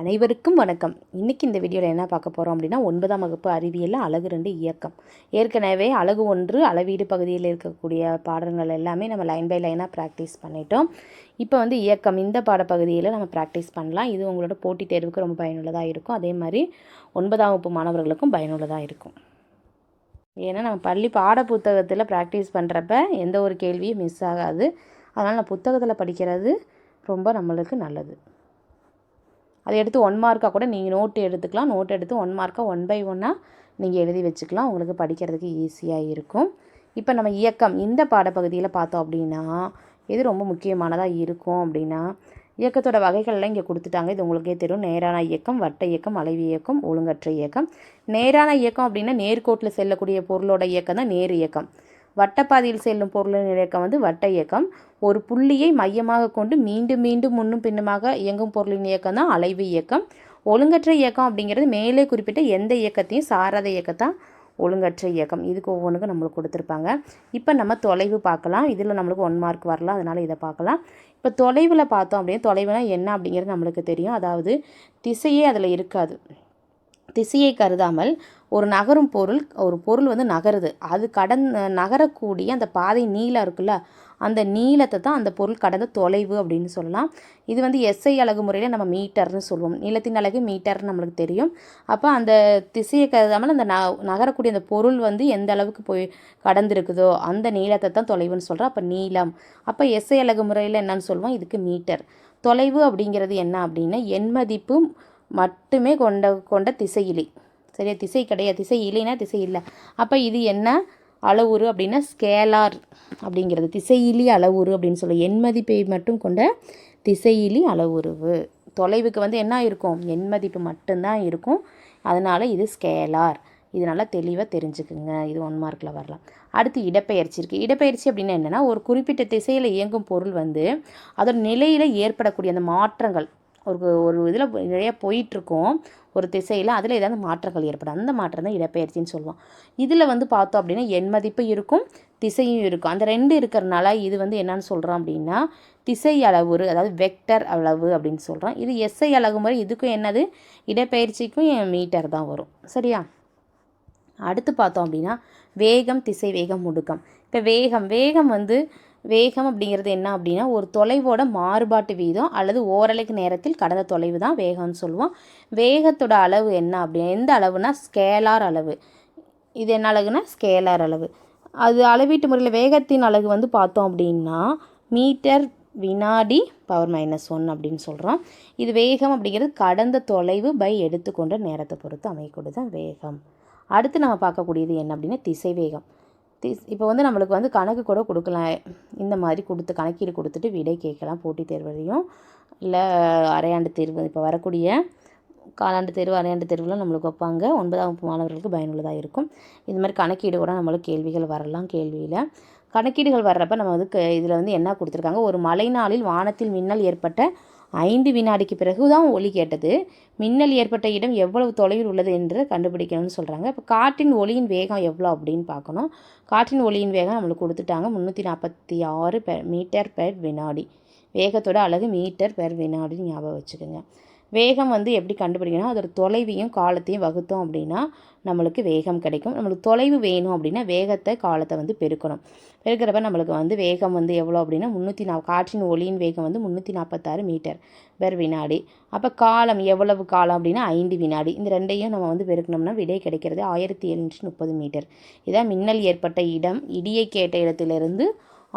அனைவருக்கும் வணக்கம். இன்றைக்கி இந்த வீடியோவில் என்ன பார்க்க போகிறோம் அப்படின்னா ஒன்பதாம் வகுப்பு அறிவியலில் அழகு ரெண்டு இயக்கம். ஏற்கனவே அழகு ஒன்று அளவீடு பகுதியில் இருக்கக்கூடிய பாடங்கள் எல்லாமே நம்ம லைன் பை லைனாக ப்ராக்டிஸ் பண்ணிட்டோம். இப்போ வந்து இயக்கம் இந்த பாடப்பகுதியில் நம்ம ப்ராக்டிஸ் பண்ணலாம். இது உங்களோட போட்டித் தேர்வுக்கு ரொம்ப பயனுள்ளதாக இருக்கும். அதே மாதிரி ஒன்பதாம் வகுப்பு மாணவர்களுக்கும் பயனுள்ளதாக இருக்கும். ஏன்னா நம்ம பள்ளி பாட புத்தகத்தில் ப்ராக்டிஸ் பண்ணுறப்ப எந்த ஒரு கேள்வியும் மிஸ் ஆகாது. அதனால் நான் புத்தகத்தில் படிக்கிறது ரொம்ப நம்மளுக்கு நல்லது. அதை எடுத்து ஒன் மார்க்காக கூட நீங்கள் நோட்டு எடுத்துக்கலாம். நோட் எடுத்து ஒன் மார்க்காக ஒன் பை ஒன்னாக நீங்கள் எழுதி வச்சுக்கலாம். உங்களுக்கு படிக்கிறதுக்கு ஈஸியாக இருக்கும். இப்போ நம்ம இயக்கம் இந்த பாடப்பகுதியில் பார்த்தோம் அப்படின்னா எது ரொம்ப முக்கியமானதாக இருக்கும் அப்படின்னா இயக்கத்தோட வகைகள்லாம் இங்கே கொடுத்துட்டாங்க. இது உங்களுக்கே தெரியும். நேரான இயக்கம் வட்ட இயக்கம் அலைவு இயக்கம் ஒழுங்கற்ற இயக்கம். நேரான இயக்கம் அப்படின்னா நேர்கோட்டில் செல்லக்கூடிய பொருளோட இயக்கம் தான் நேர் இயக்கம். வட்டப்பாதையில் செல்லும் பொருளின் இயக்கம் வந்து வட்ட இயக்கம். ஒரு புள்ளியை மையமாக கொண்டு மீண்டும் மீண்டும் முன்னும் பின்னுமாக இயங்கும் பொருளின் இயக்கம் தான் அலைவு இயக்கம். ஒழுங்கற்ற இயக்கம் அப்படிங்கிறது மேலே குறிப்பிட்ட எந்த இயக்கத்தையும் சாராத இயக்கத்தான் ஒழுங்கற்ற இயக்கம். இதுக்கு ஒவ்வொன்றுக்கும் நம்மளுக்கு கொடுத்துருப்பாங்க. இப்போ நம்ம தொலைவு பார்க்கலாம். இதில் நம்மளுக்கு ஒன் மார்க் வரலாம். அதனால் இதை பார்க்கலாம். இப்போ தொலைவில் பார்த்தோம் அப்படின்னா தொலைவுனா என்ன அப்படிங்கிறது நம்மளுக்கு தெரியும். அதாவது திசையே அதில் இருக்காது. திசையை கருதாமல் ஒரு நகரும் பொருள் ஒரு பொருள் வந்து நகருது. அது கடந் நகரக்கூடிய அந்த பாதை நீளம் இருக்குல்ல அந்த நீளத்தை தான் அந்த பொருள் கடந்த தொலைவு அப்படின்னு சொல்லலாம். இது வந்து எஸ்ஐ அழகு முறையில் நம்ம மீட்டர்னு சொல்லுவோம். நீளத்தின் அழகு மீட்டர்னு நம்மளுக்கு தெரியும். அப்போ அந்த திசையை கருதாமல் அந்த ந நகரக்கூடிய அந்த பொருள் வந்து எந்த அளவுக்கு போய் கடந்திருக்குதோ அந்த நீளத்தை தான் தொலைவுன்னு சொல்கிறோம் அப்போ நீளம். அப்போ எஸ்ஐ அழகு முறையில் என்னன்னு சொல்லுவோம். இதுக்கு மீட்டர். தொலைவு அப்படிங்கிறது என்ன அப்படின்னா எண்மதிப்பு மட்டுமே கொண்ட கொண்ட திசையிலி சரியா? திசை கிடையாது. திசை இல்லைன்னா திசை இல்லை. அப்போ இது என்ன? அளவுரு அப்படின்னா ஸ்கேலார் அப்படிங்கிறது. திசையிலி அளவுரு அப்படின்னு சொல்ல எண் மதிப்பை மட்டும் கொண்ட திசையிலி அளவுருவு தொலைவுக்கு வந்து என்ன இருக்கும்? எண் மதிப்பு மட்டும்தான் இருக்கும். அதனால் இது ஸ்கேலார் இது நல்லா தெளிவாக தெரிஞ்சுக்குங்க. இது ஒன் மார்க்கில் வரலாம். அடுத்து இடப்பெயர்ச்சி இருக்குது இடப்பெயர்ச்சி அப்படின்னா என்னென்னா ஒரு குறிப்பிட்ட திசையில் இயங்கும் பொருள் வந்து அதோட நிலையில் ஏற்படக்கூடிய அந்த மாற்றங்கள். ஒரு ஒரு இதில் நிறைய போயிட்டுருக்கோம் ஒரு திசையில் அதில் ஏதாவது மாற்றங்கள் ஏற்படும். அந்த மாற்றம் தான் இடப்பெயர்ச்சின்னு சொல்லுவோம். இதில் வந்து பார்த்தோம் அப்படின்னா எண் மதிப்பு இருக்கும் திசையும் இருக்கும். அந்த ரெண்டு இருக்கிறனால இது வந்து என்னன்னு சொல்கிறோம் அப்படின்னா திசை அளவு அதாவது வெக்டர் அளவு அப்படின்னு சொல்கிறோம் இது எஸ்ஐ அளவு முறை இதுக்கும் என்னது? இடப்பெயர்ச்சிக்கும் மீட்டர் தான் வரும். சரியா? அடுத்து பார்த்தோம் அப்படின்னா வேகம் திசை வேகம் முடுக்கம். இப்போ வேகம் வேகம் வந்து வேகம் அப்படிங்கிறது என்ன அப்படின்னா ஒரு தொலைவோட மாறுபாட்டு வீதம் அல்லது ஓரலைக்கு நேரத்தில் கடந்த தொலைவு தான் வேகம்னு சொல்லுவோம். வேகத்தோட அளவு என்ன அப்படின்னா எந்த அளவுனா ஸ்கேலார் அளவு. இது என்ன அழகுனா ஸ்கேலார் அளவு. அது அளவீட்டு முறையில் வேகத்தின் அழகு வந்து பார்த்தோம் அப்படின்னா மீட்டர் வினாடி பவர் மைனஸ் ஒன் அப்படின்னு சொல்கிறோம் இது வேகம் அப்படிங்கிறது கடந்த தொலைவு பை எடுத்துக்கொண்ட நேரத்தை பொறுத்து அமையக்கூடியது தான் வேகம். அடுத்து நம்ம பார்க்கக்கூடியது என்ன அப்படின்னா திசைவேகம் திஸ் இப்போ வந்து நம்மளுக்கு வந்து கணக்கு கூட கொடுக்கலாம். இந்த மாதிரி கொடுத்து கணக்கீடு கொடுத்துட்டு விடை கேட்கலாம் போட்டித் தேர்வுலையும் இல்லை அரையாண்டு தேர்வு இப்போ வரக்கூடிய காலாண்டு தேர்வு அரையாண்டு தேர்வுலாம் நம்மளுக்கு வைப்பாங்க. ஒன்பதாம் வகுப்பு மாணவர்களுக்கு பயனுள்ளதாக இருக்கும். இது மாதிரி கணக்கீடு கூட நம்மளுக்கு கேள்விகள் வரலாம் கேள்வியில். கணக்கீடுகள் வர்றப்ப நம்ம வந்து இதில் வந்து என்ன கொடுத்துருக்காங்க? ஒரு மழை நாளில் வானத்தில் மின்னல் ஏற்பட்ட ஐந்து வினாடிக்கு பிறகு தான் ஒலி கேட்டது. மின்னல் ஏற்பட்ட இடம் எவ்வளவு தொலைவில் உள்ளது என்று கண்டுபிடிக்கணும்னு சொல்கிறாங்க இப்போ காற்றின் ஒளியின் வேகம் எவ்வளோ அப்படின்னு பார்க்கணும். காற்றின் ஒளியின் வேகம் நம்மளுக்கு கொடுத்துட்டாங்க முந்நூற்றி நாற்பத்தி ஆறு பெர் மீட்டர் பெர் வினாடி. வேகத்தோட அழகு மீட்டர் பெர் வினாடின்னு ஞாபகம் வச்சுக்கோங்க. வேகம் வந்து எப்படி கண்டுபிடிக்கணும் அதோட தொலைவையும் காலத்தையும் வகுத்தோம் அப்படின்னா நம்மளுக்கு வேகம் கிடைக்கும். நம்மளுக்கு தொலைவு வேணும் அப்படின்னா வேகத்தை காலத்தை வந்து பெருக்கணும். பெருக்கிறப்ப நம்மளுக்கு வந்து வேகம் வந்து எவ்வளோ அப்படின்னா முந்நூற்றி நா காற்றின் ஒளியின் வேகம் வந்து முந்நூற்றி நாற்பத்தாறு மீட்டர் பெர் வினாடி. அப்போ காலம் எவ்வளவு காலம் அப்படின்னா ஐந்து வினாடி. இந்த ரெண்டையும் நம்ம வந்து பெருக்கணும்னா விடை கிடைக்கிறது ஆயிரத்தி எழுநூற்றி முப்பது மீட்டர். இதான் மின்னல் ஏற்பட்ட இடம். இடியை கேட்ட இடத்திலிருந்து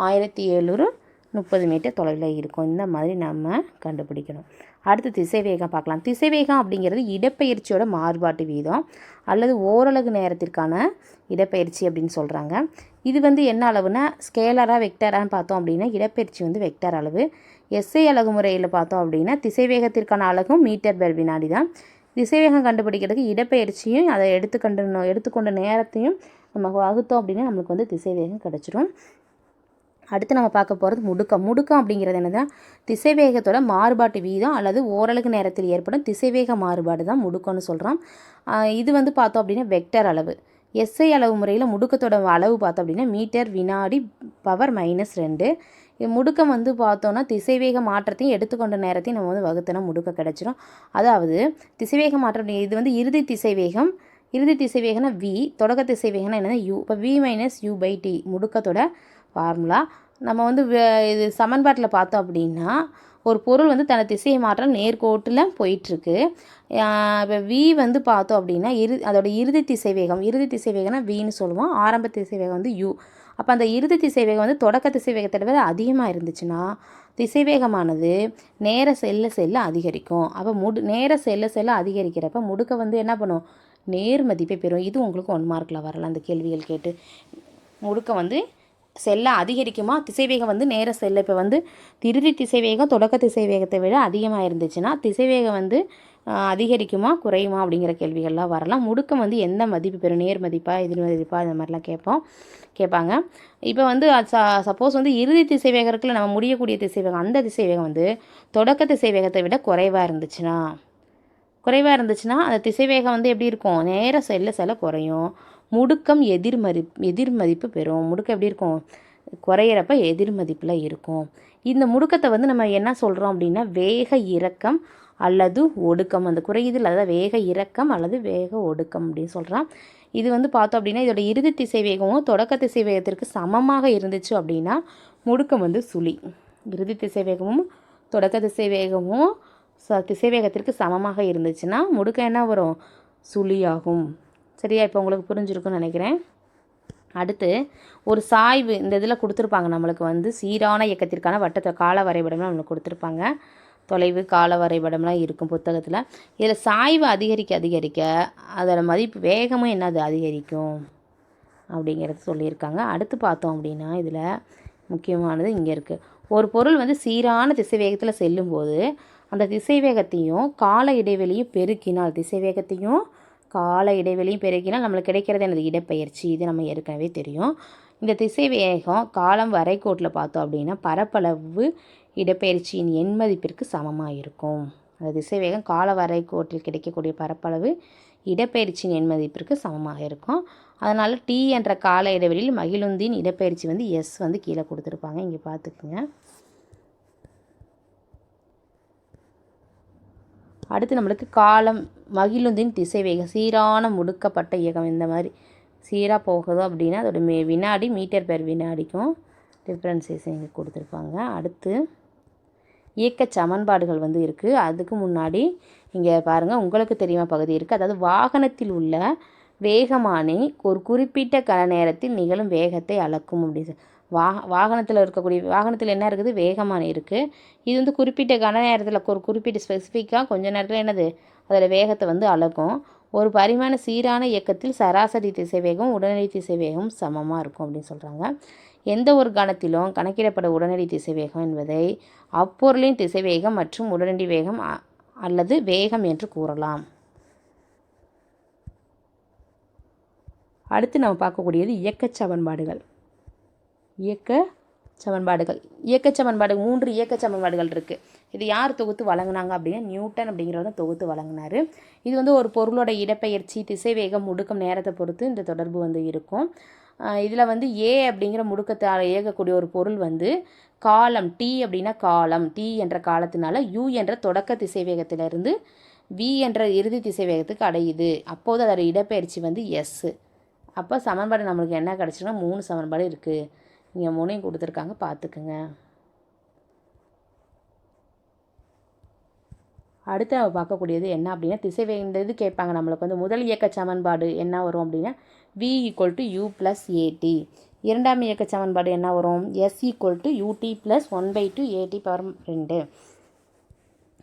ஆயிரத்தி எழுநூறு முப்பது மீட்டர் தொலைவில் இருக்கும். இந்த மாதிரி நம்ம கண்டுபிடிக்கணும். அடுத்து திசைவேகம் பார்க்கலாம். திசைவேகம் அப்படிங்கிறது இடப்பெயர்ச்சியோட மாறுபாட்டு வீதம் அல்லது ஓரளவு நேரத்திற்கான இடப்பெயர்ச்சி அப்படின்னு சொல்கிறாங்க இது வந்து என்ன அளவுனா ஸ்கேலராக வெக்டரான்னு பார்த்தோம் அப்படின்னா இடப்பெயர்ச்சி வந்து வெக்டர் அளவு. எஸ்ஐ அழகு முறையில் பார்த்தோம் அப்படின்னா திசைவேகத்திற்கான அழகும் மீட்டர் பெர் வினாடி தான். திசைவேகம் கண்டுபிடிக்கிறதுக்கு இடப்பெயர்ச்சியும் அதை எடுத்துக்கண்டு எடுத்துக்கொண்ட நேரத்தையும் நம்ம வகுத்தோம் அப்படின்னா நம்மளுக்கு வந்து திசைவேகம் கிடச்சிரும். அடுத்து நம்ம பார்க்க போகிறது முடுக்கம். முடுக்கம் அப்படிங்கிறது என்னதுன்னா திசைவேகத்தோட மாறுபாட்டு வீதம் அல்லது ஓரளவு நேரத்தில் ஏற்படும் திசைவேக மாறுபாடு தான் முடுக்கம்னு சொல்கிறோம் இது வந்து பார்த்தோம் அப்படின்னா வெக்டர் அளவு. எஸ்ஐ அளவு முறையில் முடுக்கத்தோட அளவு பார்த்தோம் அப்படின்னா மீட்டர் வினாடி பவர் மைனஸ் ரெண்டு. முடுக்கம் வந்து பார்த்தோன்னா திசைவேக மாற்றத்தையும் எடுத்துக்கொண்ட நேரத்தையும் நம்ம வந்து வகுத்தனா முடுக்க கிடச்சிரும். அதாவது திசைவேக மாற்றம் இது வந்து இறுதி திசைவேகம். இறுதி திசைவேகனா வி தொடக்க திசைவேகனா என்னது? யூ இப்போ V minus U by T முடுக்கத்தோட formula நம்ம வந்து இது சமன்பாட்டில் பார்த்தோம் அப்படின்னா ஒரு பொருள் வந்து தன திசையை மாற்ற நேர்கோட்டில் போயிட்டுருக்கு. இப்போ வி வந்து பார்த்தோம் அப்படின்னா இரு அதோட இறுதி திசை வேகம் இறுதி திசை வேகம்னா வின்னு சொல்லுவோம். ஆரம்ப திசை வேகம் வந்து யூ அப்போ அந்த இறுதி திசை வேகம் வந்து தொடக்க திசை வேகத்தை விட அதிகமாக இருந்துச்சுன்னா திசைவேகமானது நேர செல்ல செல்ல அதிகரிக்கும். அப்போ முடு நேர செல்ல செல்ல அதிகரிக்கிறப்ப முடுக்க வந்து என்ன பண்ணும்? நேர் மதிப்பை பெறும். இது உங்களுக்கு ஒன் மார்க்கில் வரலாம். அந்த கேள்விகள் கேட்டு. முடுக்க வந்து செல்ல அதிகரிக்குமா? திசைவேகம் வந்து நேர செல்ல. இப்போ வந்து இறுதி திசைவேகம் தொடக்க திசைவேகத்தை விட அதிகமாக இருந்துச்சுன்னா திசைவேகம் வந்து அதிகரிக்குமா? குறையுமா? அப்படிங்கிற கேள்விகள்லாம் வரலாம். முடுக்கம் வந்து எந்த மதிப்பு பெறும்? நேர் மதிப்பா எதிர் மதிப்பா? இந்த மாதிரிலாம் கேட்போம். கேட்பாங்க. இப்போ வந்து சப்போஸ் வந்து இறுதி திசைவேகம் இருக்குல்ல நம்ம முடியக்கூடிய திசைவேகம் அந்த திசைவேகம் வந்து தொடக்க திசைவேகத்தை விட குறைவாக இருந்துச்சுன்னா குறைவாக இருந்துச்சுன்னா அந்த திசைவேகம் வந்து எப்படி இருக்கும்? நேர செல்ல செல்ல குறையும். முடுக்கம் எதிர்மதி எதிர்மதிப்பு பெறும். முடுக்கம் எப்படி இருக்கும்? குறையிறப்ப எதிர்மதிப்பில் இருக்கும். இந்த முடுக்கத்தை வந்து நம்ம என்ன சொல்கிறோம் அப்படின்னா வேக இறக்கம் அல்லது ஒடுக்கம். அந்த குறையுதில் அதாவது வேக இறக்கம் அல்லது வேக ஒடுக்கம் அப்படின்னு சொல்கிறோம் இது வந்து பார்த்தோம் அப்படின்னா இதோட இறுதி திசை வேகமும் தொடக்க திசை வேகத்திற்கு சமமாக இருந்துச்சு அப்படின்னா முடுக்கம் வந்து சுழி. இறுதி திசை வேகமும் தொடக்க திசை வேகமும் ச திசைவேகத்திற்கு சமமாக இருந்துச்சுன்னா முடுக்கம் என்ன வரும்? சுழியாகும். சரியா? இப்போ உங்களுக்கு புரிஞ்சிருக்கும்னு நினைக்கிறேன். அடுத்து ஒரு சாய்வு இந்த இதில் கொடுத்துருப்பாங்க நம்மளுக்கு வந்து. சீரான இயக்கத்திற்கான வட்டத்தை கால வரைபடம்லாம் நம்மளுக்கு கொடுத்துருப்பாங்க. தொலைவு கால வரைபடம்லாம் இருக்கும் புத்தகத்தில். இதில் சாய்வு அதிகரிக்க அதிகரிக்க அதோட மதிப்பு வேகமும் என்னது அதிகரிக்கும்? அப்படிங்கிறது சொல்லியிருக்காங்க. அடுத்து பார்த்தோம் அப்படின்னா இதில் முக்கியமானது இங்கே இருக்குது ஒரு பொருள் வந்து சீரான திசைவேகத்தில் செல்லும்போது அந்த திசைவேகத்தையும் கால இடைவெளியும் பெருக்கினால் திசைவேகத்தையும் கால இடைவெளியும் பெருக்கினால் நம்மளுக்கு கிடைக்கிறது எனது இடப்பெயர்ச்சி. இது நம்ம ஏற்கனவே தெரியும். இந்த திசைவேகம் காலம் வரைகோட்டில் பார்த்தோம் அப்படின்னா பரப்பளவு இடப்பெயர்ச்சியின் எண் மதிப்பிற்கு சமமாக இருக்கும். அந்த திசைவேகம் கால வரைகோட்டில் கிடைக்கக்கூடிய பரப்பளவு இடப்பெயர்ச்சியின் எண் மதிப்பிற்கு சமமாக இருக்கும். அதனால் டி என்ற கால இடைவெளியில் மகிழுந்தின் இடப்பெயர்ச்சி வந்து எஸ் வந்து கீழே கொடுத்துருப்பாங்க. இங்கே பார்த்துக்குங்க. அடுத்து நம்மளுக்கு காலம் மகிழுந்தின் திசைவேகம் சீரான முடுக்கப்பட்ட இயக்கம் இந்த மாதிரி. சீராக போகுதோ அப்படின்னா அதோட மே வினாடி மீட்டர் பெர் வினாடிக்கும் டிஃப்ரென்சஸ் இங்கே கொடுத்துருப்பாங்க. அடுத்து இயக்க சமன்பாடுகள் வந்து இருக்குது அதுக்கு முன்னாடி இங்கே பாருங்கள் உங்களுக்கு தெரியுமா பகுதி இருக்குது அதாவது வாகனத்தில் உள்ள வேகமானி ஒரு குறிப்பிட்ட கன நேரத்தில் நிகழும் வேகத்தை அளக்கும் அப்படின்னு வா வாகனத்தில் இருக்கக்கூடிய வாகனத்தில் என்ன இருக்குது? வேகமான இருக்குது இது வந்து குறிப்பிட்ட கன நேரத்தில் ஒரு குறிப்பிட்ட ஸ்பெசிஃபிக்காக கொஞ்சம் நேரத்தில் என்னது? அதில் வேகத்தை வந்து அளக்கும் ஒரு பரிமாண சீரான இயக்கத்தில் சராசரி திசைவேகம் உடனடி திசைவேகம் சமமாக இருக்கும் அப்படின்னு சொல்கிறாங்க எந்த ஒரு கணத்திலும் கணக்கிடப்பட உடனடி திசைவேகம் என்பதை அப்பொருளின் திசைவேகம் மற்றும் உடனடி வேகம் அல்லது வேகம் என்று கூறலாம். அடுத்து நம்ம பார்க்கக்கூடியது இயக்கச் சமன்பாடுகள். இயக்க சமன்பாடுகள். இயக்க சமன்பாடு மூன்று இயக்க சமன்பாடுகள் இருக்குது இது யார் தொகுத்து வழங்கினாங்க அப்படின்னா நியூட்டன் அப்படிங்கிறத தொகுத்து வழங்கினார். இது வந்து ஒரு பொருளோட இடப்பெயர்ச்சி திசைவேகம் முடுக்கம் நேரத்தை பொறுத்து இந்த தொடர்பு வந்து இருக்கும். இதில் வந்து ஏ அப்படிங்கிற முடுக்கத்தால் இயக்கக்கூடிய ஒரு பொருள் வந்து காலம் டி அப்படின்னா காலம். டி என்ற காலத்தினால யூ என்ற தொடக்க திசைவேகத்திலிருந்து வி என்ற இறுதி திசைவேகத்துக்கு அடையுது. அப்போது அதோட இடப்பெயர்ச்சி வந்து எஸ்ஸு அப்போ சமன்பாடு நம்மளுக்கு என்ன கிடச்சுன்னா மூணு சமன்பாடு இருக்குது இங்கே மூணையும் கொடுத்துருக்காங்க பார்த்துக்குங்க அடுத்து நம்ம பார்க்கக்கூடியது என்ன அப்படின்னா திசைவே இது கேட்பாங்க. நம்மளுக்கு வந்து முதல் இயக்க சமன்பாடு என்ன வரும் அப்படின்னா V equal to U plus AT இரண்டாம் இயக்க சமன்பாடு என்ன வரும்? S equal to UT plus one by two AT power ரெண்டு.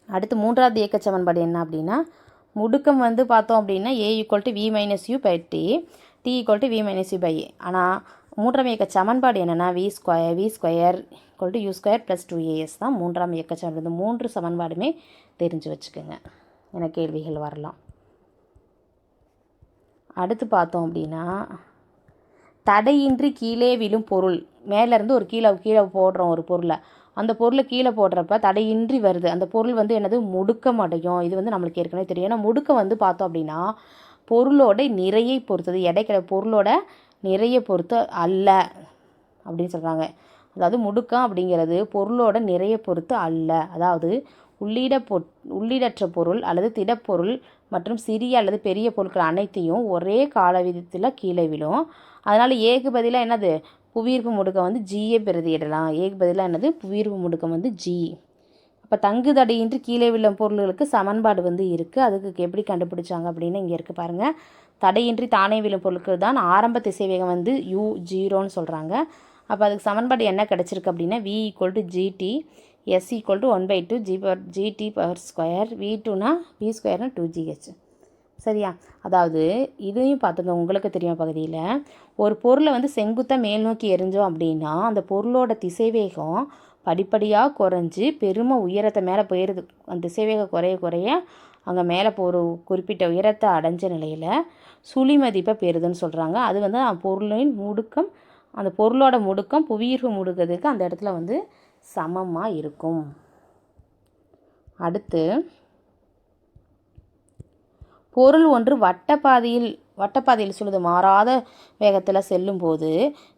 அடுத்து மூன்றாவது இயக்க சமன்பாடு என்ன அப்படின்னா முடுக்கம் வந்து பார்த்தோம் அப்படின்னா A equal to V minus U by T T equal to V minus U by A ஆனால் மூன்றாம் இயக்க சமன்பாடு என்னென்னா V square V square equal to U square plus two AS தான் மூன்றாம் இயக்க சமன்பாடு. இந்த மூன்று சமன்பாடுமே தெரிஞ்சு வச்சுக்கோங்க. என கேள்விகள் வரலாம். அடுத்து பார்த்தோம் அப்படின்னா தடையின்றி கீழே விழும் பொருள். மேலேருந்து ஒரு கீழே கீழே போடுறோம் ஒரு பொருளை. அந்த பொருளை கீழே போடுறப்ப தடையின்றி வருது. அந்த பொருள் வந்து என்னது? முடுக்கம் அடையும். இது வந்து நம்மளுக்கு ஏற்கனவே தெரியும். ஏன்னா முடுக்கம் வந்து பார்த்தோம் அப்படின்னா பொருளோட நிறையை பொறுத்தது. எடை கிடை பொருளோட நிறைய பொறுத்து அல்ல அப்படின்னு சொல்கிறாங்க அதாவது முடுக்கம் அப்படிங்கிறது பொருளோட நிறைய பொறுத்து அல்ல. அதாவது உள்ளிட பொ உள்ளிடற்ற பொருள் அல்லது திடப்பொருள் மற்றும் சிறிய அல்லது பெரிய பொருட்கள் அனைத்தையும் ஒரே கால விதத்தில் கீழே விழும். அதனால் ஏகு பதிலாக என்னது? புவியீர்ப்பு முடுக்கம் வந்து ஜியே பிரதியிடலாம். ஏகு பதிலாக என்னது? புவியீர்ப்பு முடுக்கம் வந்து ஜி அப்போ தங்கு தடையின்றி கீழே விழும் பொருள்களுக்கு சமன்பாடு வந்து இருக்குது அதுக்கு எப்படி கண்டுபிடிச்சாங்க அப்படின்னு இங்கே இருக்குது பாருங்கள் தடையின்றி தானே விழும் பொருட்கள் தான் ஆரம்ப திசைவேகம் வந்து யூ ஜீரோன்னு சொல்கிறாங்க அப்போ அதுக்கு சமன்பாடு என்ன கிடச்சிருக்கு அப்படின்னா V equal to GT S equal to one by two G power GT power square V டூனா பி ஸ்கொயர்னா டூ ஜிஹெச் சரியா? அதாவது இதையும் பார்த்துங்க உங்களுக்கு தெரியும் பகுதியில். ஒரு பொருளை வந்து செங்குத்தாக மேல் நோக்கி எரிஞ்சோம் அப்படின்னா அந்த பொருளோட திசைவேகம் படிப்படியாக குறைஞ்சி பெருமை உயரத்தை மேலே போயிடுது அந்த திசைவேகம் குறைய குறைய அங்கே மேலே போ ஒரு குறிப்பிட்ட உயரத்தை அடைஞ்ச நிலையில் சுழி மதிப்பை பெறுதுன்னு சொல்கிறாங்க அது வந்து அந்த பொருளின் முடுக்கம் அந்த பொருளோட முடுக்கம் புவியீர்ப்பு முடுக்கிறதுக்கு அந்த இடத்துல வந்து சமமாக இருக்கும். அடுத்து பொருள் ஒன்று வட்டப்பாதையில் வட்டப்பாதையில் சொல்லுது மாறாத வேகத்தில் செல்லும்போது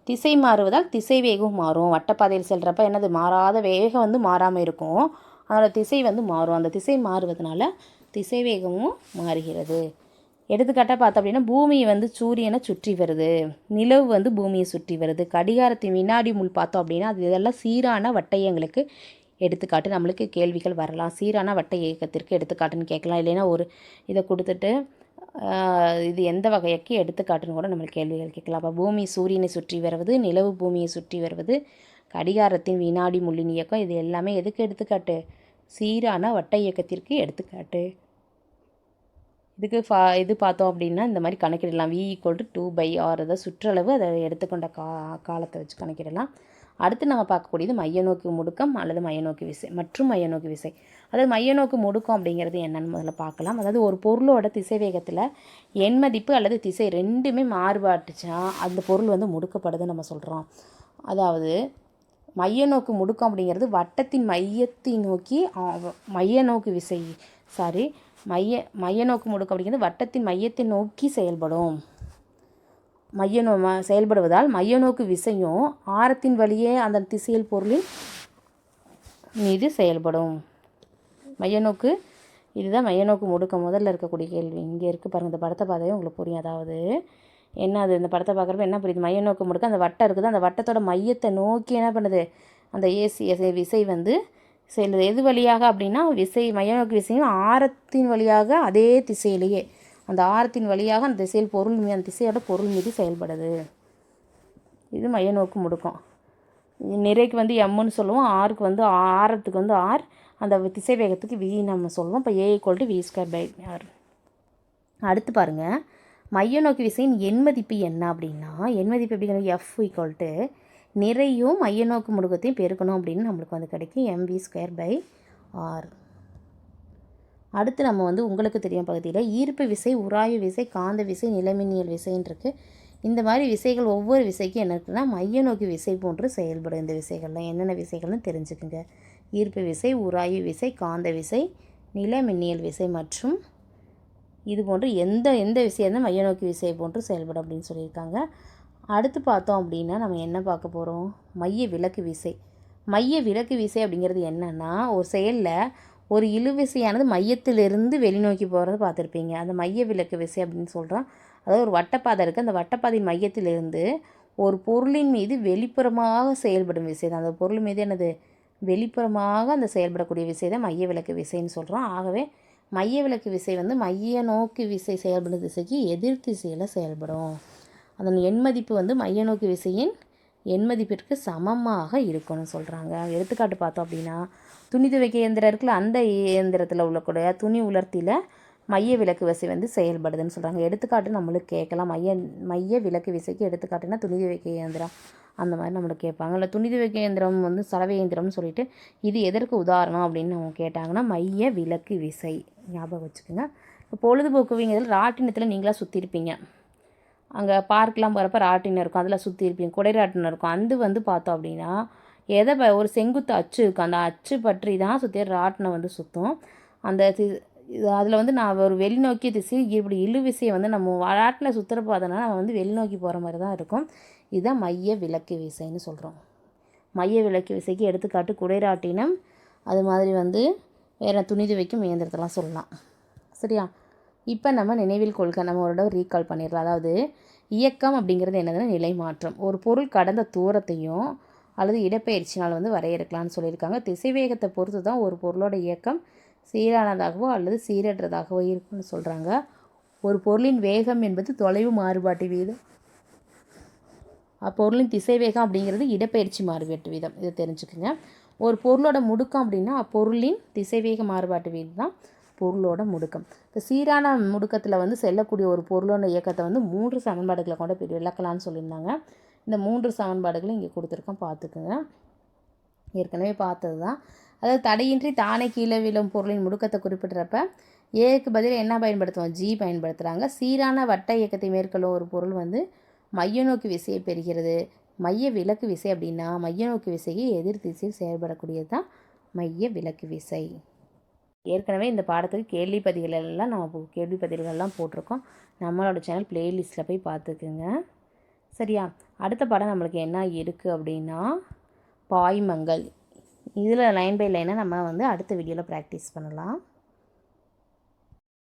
திசை மாறுவதால் திசை வேகம் மாறும். வட்டப்பாதையில் செல்கிறப்ப என்னது? மாறாத வேகம் வந்து மாறாமல் இருக்கும். அதோட திசை வந்து மாறும். அந்த திசை மாறுவதனால திசைவேகமும் மாறுகிறது. எடுத்துக்காட்டாக பார்த்தோம் அப்படின்னா பூமி வந்து சூரியனை சுற்றி வருது. நிலவு வந்து பூமியை சுற்றி வருது. கடிகாரத்தின் வினாடி முள் பார்த்தோம் அப்படின்னா அது இதெல்லாம் சீரான வட்டையங்களுக்கு எடுத்துக்காட்டு. நம்மளுக்கு கேள்விகள் வரலாம். சீரான வட்ட இயக்கத்திற்கு எடுத்துக்காட்டுன்னு கேட்கலாம். இல்லைன்னா ஒரு இதை கொடுத்துட்டு இது எந்த வகைக்கு எடுத்துக்காட்டுன்னு கூட நம்மளுக்கு கேள்விகள் கேட்கலாம். அப்போ பூமி சூரியனை சுற்றி வருவது நிலவு பூமியை சுற்றி வருவது கடிகாரத்தின் வினாடி முள்ளின் இயக்கம் இது எல்லாமே எதுக்கு எடுத்துக்காட்டு? சீரான வட்ட இயக்கத்திற்கு எடுத்துக்காட்டு. இதுக்கு ஃபா இது பார்த்தோம் அப்படின்னா இந்த மாதிரி கணக்கிடலாம். V equal to two pi R அதை சுற்றளவு அதை எடுத்துக்கொண்ட கா காலத்தை வச்சு கணக்கிடலாம். அடுத்து நம்ம பார்க்கக்கூடியது மைய நோக்கு முடுக்கம் அல்லது மைய நோக்கு விசை மற்றும் மைய நோக்கு விசை. அதாவது மைய நோக்கு முடுக்கம் அப்படிங்கிறது என்னென்னு முதல்ல பார்க்கலாம். அதாவது ஒரு பொருளோட திசை வேகத்தில் எண் மதிப்பு அல்லது திசை ரெண்டுமே மாறுபாட்டுச்சா அந்த பொருள் வந்து முடுக்கப்படுதுன்னு நம்ம சொல்கிறோம் அதாவது மைய நோக்கு முடுக்கம் அப்படிங்கிறது வட்டத்தின் மையத்தை நோக்கி மைய நோக்கு விசை சாரி மைய மைய நோக்கு முடுக்கம் அப்படிங்கிறது வட்டத்தின் மையத்தை நோக்கி செயல்படும். மைய நோ ம- செயல்படுவதால் மையநோக்கு விசையும் ஆரத்தின் வழியே அந்த திசையில் பொருளின் மீது செயல்படும். மையநோக்கு இதுதான் மையநோக்கு முடுக்கம். முதல்ல இருக்கக்கூடிய கேள்வி. இங்கே இருக்குது பாருங்கள் இந்த படத்தை பார்த்தாவே உங்களுக்கு புரியும். அதாவது என்ன அது? இந்த படத்தை பார்க்குறப்ப என்ன புரியுது? மையநோக்கு முடுக்கம். அந்த வட்டம் இருக்குது? அந்த வட்டத்தோட மையத்தை நோக்கி என்ன பண்ணுது? அந்த ஏசி விசை வந்து செல்லுது. எது வழியாக அப்படின்னா விசை மையநோக்கு விசையும் ஆரத்தின் வழியாக அதே திசையிலேயே அந்த ஆரத்தின் வழியாக அந்த திசையில் பொருள் மீது அந்த திசையோட பொருள் மீது செயல்படுது. இது மையநோக்கு முடுக்கம். நிறைக்கு வந்து எம்முன்னு சொல்லுவோம் ஆருக்கு வந்து ஆரத்துக்கு வந்து ஆர் அந்த திசை வேகத்துக்கு வி நம்ம சொல்லுவோம். இப்போ A equal to V square by R அடுத்து பாருங்கள் மைய நோக்கி விசையின் எண் மதிப்பு என்ன அப்படின்னா எண் மதிப்பு எஃப் ஈக்குவல் டு நிறையும் மைய நோக்கு முடுக்கத்தையும் பெருக்கணும் அப்படின்னு நம்மளுக்கு வந்து கிடைக்கும். எம்வி ஸ்கொயர் பை ஆர் அடுத்து நம்ம வந்து உங்களுக்கு தெரியும் பகுதியில் ஈர்ப்பு விசை உராய்வு விசை காந்த விசை நிலமின்னியல் விசைன்ருக்கு இந்த மாதிரி விசைகள் ஒவ்வொரு விசைக்கும் என்ன இருக்குன்னா மைய நோக்கி விசை போன்று செயல்படும் இந்த விசைகள்லாம். என்னென்ன விசைகள்னு தெரிஞ்சுக்குங்க. ஈர்ப்பு விசை உராய்வு விசை காந்த விசை நிலமின்னியல் விசை மற்றும் இது போன்று எந்த எந்த விஷயம் இருந்தால் மைய நோக்கி விசை போன்று செயல்படும் அப்படின்னு சொல்லியிருக்காங்க. அடுத்து பார்த்தோம் அப்படின்னா நம்ம என்ன பார்க்க போகிறோம் மைய விலக்கு விசை. மைய விலக்கு விசை அப்படிங்கிறது என்னென்னா ஒரு செயலில் ஒரு இழுவிசையானது மையத்திலிருந்து வெளிநோக்கி போகிறது பார்த்துருப்பீங்க. அந்த மைய விலக்கு விசை அப்படின்னு சொல்கிறோம் அதாவது ஒரு வட்டப்பாதை இருக்குது அந்த வட்டப்பாதையின் மையத்திலிருந்து ஒரு பொருளின் மீது வெளிப்புறமாக செயல்படும் விசை தான். அந்த பொருள் மீது என்னது? வெளிப்புறமாக அந்த செயல்படக்கூடிய விசை தான் மைய விலக்கு விசைன்னு சொல்கிறோம் ஆகவே மைய விலக்கு விசை வந்து மைய நோக்கு விசை செயல்படும் திசைக்கு எதிர் திசையில் செயல்படும். அதன் எண்மதிப்பு வந்து மைய நோக்கு விசையின் எண்மதிப்பிற்கு சமமாக இருக்கணும் சொல்கிறாங்க எடுத்துக்காட்டு பார்த்தோம் அப்படின்னா துணி துவைக்க இயந்திரம் இருக்குல்ல அந்த இயந்திரத்தில் உள்ளக்கூடிய துணி உலர்த்தியில் மைய விலக்கு விசை வந்து செயல்படுதுன்னு சொல்கிறாங்க எடுத்துக்காட்டு நம்மளுக்கு கேட்கலாம். மைய மைய விலக்கு விசைக்கு எடுத்துக்காட்டுனா துணி துவைக்க இயந்திரம் அந்த மாதிரி நம்மளுக்கு கேட்பாங்க. இல்லை துணி துவைக்க இயந்திரம் வந்து சலவை இயந்திரம்னு சொல்லிட்டு இது எதற்கு உதாரணம் அப்படின்னு அவங்க கேட்டாங்கன்னா மைய விலக்கு விசை ஞாபகம் வச்சுக்கோங்க. இப்போ பொழுதுபோக்குவிங்கிறதுல ராட்டினத்தில் நீங்களாக சுற்றிருப்பீங்க அங்கே பார்க்கெலாம் போகிறப்ப ராட்டினம் இருக்கும் அதில் சுற்றி இருப்பீங்க குடை ராட்டினம் இருக்கும். அது வந்து பார்த்தோம் அப்படின்னா எதை ப- ஒரு செங்குத்து அச்சு இருக்கும். அந்த அச்சு பற்றி தான் சுற்றி ராட்டினம் வந்து சுற்றும் அந்த அதில் வந்து நான் ஒரு வெளிநோக்கிய திசை இப்படி இழு விசையை வந்து நம்ம ராட்டில் சுற்றுறப்போ அதனால் நம்ம வந்து வெளிநோக்கி போகிற மாதிரி தான் இருக்கும். இதுதான் மைய விளக்கு விசைன்னு சொல்கிறோம் மைய விளக்கு விசைக்கு எடுத்துக்காட்டு குடைராட்டினம். அது மாதிரி வந்து வேறு துணி துவைக்கும் இயந்திரத்தெல்லாம் சொல்லலாம். சரியா? இப்போ நம்ம நினைவில் கொள்க நம்ம ஒரு தடவை ரீகால் பண்ணிடலாம். அதாவது இயக்கம் அப்படிங்கிறது என்னதுன்னா நிலை மாற்றம் ஒரு பொருள் கடந்த தூரத்தையும் அல்லது இடப்பெயர்ச்சினால் வந்து வரையறுக்கலாம்னு சொல்லியிருக்காங்க. திசைவேகத்தை பொறுத்து தான் ஒரு பொருளோட இயக்கம் சீரானதாகவோ அல்லது சீரற்றதாகவோ இருக்கும்னு சொல்கிறாங்க ஒரு பொருளின் வேகம் என்பது தொலைவு மாறுபாட்டு வீதம். அப்பொருளின் திசைவேகம் அப்படிங்கிறது இடப்பெயர்ச்சி மாறுபாட்டு வீதம். இதை தெரிஞ்சுக்கோங்க. ஒரு பொருளோட முடுக்கம் அப்படின்னா அப்பொருளின் திசைவேக மாறுபாட்டு வீதம் தான் பொருளோட முடுக்கம். இப்போ சீரான முடுக்கத்தில் வந்து செல்லக்கூடிய ஒரு பொருளோட இயக்கத்தை வந்து மூன்று சமன்பாடுகளை கொண்டு பிரி விளக்கலாம்னு சொல்லியிருந்தாங்க. இந்த மூன்று சமன்பாடுகளும் இங்கே கொடுத்துருக்கோம் பார்த்துக்குங்க. ஏற்கனவே பார்த்தது தான் அதாவது தடையின்றி தானே கீழே விழும் பொருளின் முடுக்கத்தை குறிப்பிட்றப்ப ஏக்கு பதில் என்ன பயன்படுத்துவோம்? ஜி பயன்படுத்துகிறாங்க சீரான வட்ட இயக்கத்தை மேற்கொள்ளும் ஒரு பொருள் வந்து மைய நோக்கி விசையை பெறுகிறது. மைய விலக்கு விசை அப்படின்னா மைய நோக்கி விசையை எதிர் திசையில் செயல்படக்கூடியது தான் மைய விலக்கு விசை. ஏற்கனவே இந்த பாடத்துக்கு கேள்வி பதிவுகள் எல்லாம் நம்ம கேள்வி பதில்கள்லாம் போட்டிருக்கோம். நம்மளோட சேனல் பிளேலிஸ்ட்டில் போய் பார்த்துக்குங்க. சரியா? அடுத்த பாடம் நம்மளுக்கு என்ன இருக்குது அப்படின்னா பாய்மங்கள். இதில் லைன் பை லைனாக நம்ம வந்து அடுத்த வீடியோவில் ப்ராக்டிஸ் பண்ணலாம்.